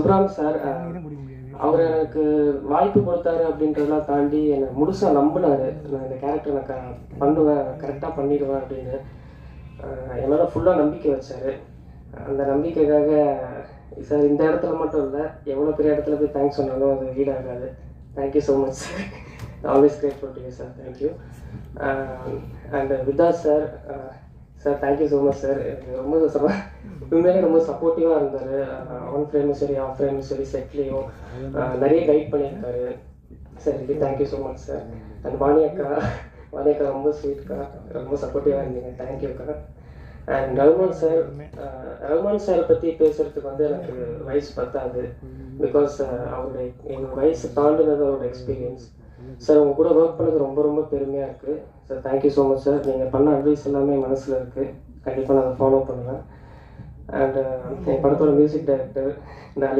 Subram sir அவர் எனக்கு வாய்ப்பு கொடுத்தாரு அப்படின்றதெல்லாம் தாண்டி என்னை முழுசாக நம்பினாரு. நான் இந்த கேரக்டர் நான் க பண்ணுவேன் கரெக்டாக பண்ணிடுவேன் அப்படின்னு. என் மேலே ஃபுல்லாக நம்பிக்கை வச்சார். அந்த நம்பிக்கைக்காக சார் இந்த இடத்துல மட்டும் இல்லை எவ்வளோ பெரிய இடத்துல போய் தேங்க்ஸ் சொன்னாலும் அது ஈடாகாது thank you so much sir always grateful to you sir thank you and with us sir sir thank you so much sir எனக்கு ரொம்ப உண்மையிலே ரொம்ப சப்போர்ட்டிவாக இருந்தார். ஆன் ஃப்ரேமும் சரி ஆஃப் ஃப்ரேமும் சரி செட்லேயும் நிறைய கைட் பண்ணியிருக்காரு. சார் இது thank you so much sir and Vani அக்கா வாணி அக்கா ரொம்ப ஸ்வீட்க்கா ரொம்ப சப்போர்ட்டிவாக இருந்தீங்க. தேங்க்யூ அக்கா. And Rahman sir Rahman sir பற்றி பேசுகிறதுக்கு வந்து எனக்கு வயசு பத்தாது. பிகாஸ் அவருடைய எங்கள் வயசு தாண்டினது அவரோட எக்ஸ்பீரியன்ஸ் சார் உங்க கூட ஒர்க் பண்ணது ரொம்ப ரொம்ப பெருமையாக இருக்குது sir thank you so much sir நீங்கள் பண்ண அட்வைஸ் எல்லாமே மனசில் இருக்குது கண்டிப்பாக நான் அதை ஃபாலோ பண்ணுவேன். அண்ட் uh, என் படத்தோட மியூசிக் டைரக்டர் டார்லிங்